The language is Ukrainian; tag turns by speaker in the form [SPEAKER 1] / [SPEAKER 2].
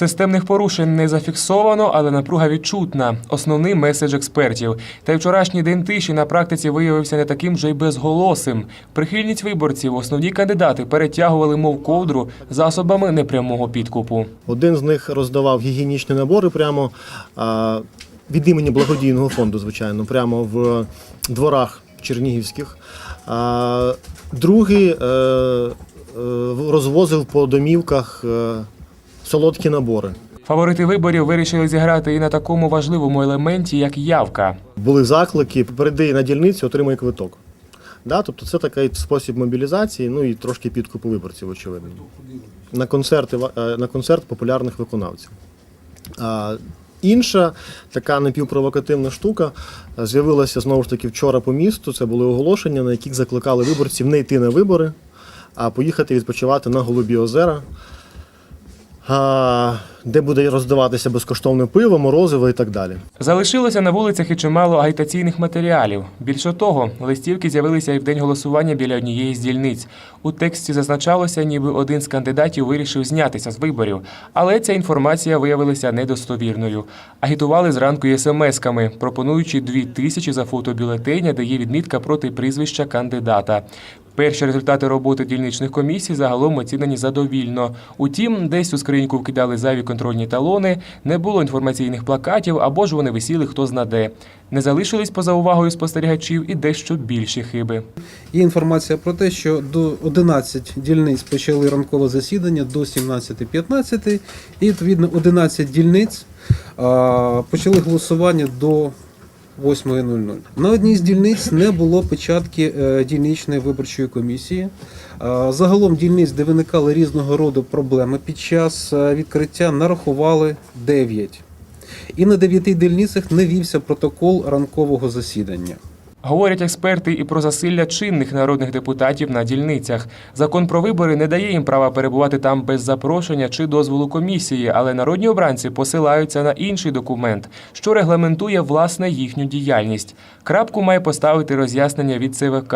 [SPEAKER 1] Системних порушень не зафіксовано, але напруга відчутна. Основний меседж експертів. Та й вчорашній день тиші на практиці виявився не таким вже й безголосим. Прихильність виборців основні кандидати перетягували, мов ковдру, засобами непрямого підкупу.
[SPEAKER 2] Один з них роздавав гігієнічні набори прямо від імені благодійного фонду, звичайно, прямо в дворах чернігівських. Другий е, е, розвозив по домівках е, солодкі набори.
[SPEAKER 1] Фаворити виборів вирішили зіграти і на такому важливому елементі, як явка.
[SPEAKER 2] Були заклики, перейди на дільницю, отримай квиток. Да, тобто це такий спосіб мобілізації, ну і трошки підкупу виборців, очевидно. На концерти, е, на концерт популярних виконавців. А, інша така напівпровокативна штука е, з'явилася знову ж таки вчора по місту. Це були оголошення, на яких закликали виборців не йти на вибори, а поїхати відпочивати на Голубі озера, де буде роздаватися безкоштовне пиво, морозиво і так далі.
[SPEAKER 1] Залишилося на вулицях і чимало агітаційних матеріалів. Більше того, листівки з'явилися і в день голосування біля однієї з дільниць. У тексті зазначалося, ніби один з кандидатів вирішив знятися з виборів, але ця інформація виявилася недостовірною. Агітували зранку і смс-ками, пропонуючи дві тисячі за фото бюлетеня, де є відмітка проти прізвища кандидата. Перші результати роботи дільничних комісій загалом оцінені задовільно. Утім, десь у скриньку вкидали зайві контрольні талони, не було інформаційних плакатів або ж вони висіли хто зна де. Не залишились поза увагою спостерігачів і дещо більші хиби.
[SPEAKER 3] Є інформація про те, що до 11 дільниць почали ранкове засідання до 17.15 і відповідно 11 дільниць почали голосування до 8.00. На одній з дільниць не було печатки е, дільничної виборчої комісії. Загалом дільниць, де виникали різного роду проблеми, під час е, відкриття нарахували 9. І на 9 дільницях не вівся протокол ранкового засідання.
[SPEAKER 1] Говорять експерти і про засилля чинних народних депутатів на дільницях. Закон про вибори не дає їм права перебувати там без запрошення чи дозволу комісії, але народні обранці посилаються на інший документ, що регламентує власне їхню діяльність. Крапку має поставити роз'яснення від ЦВК.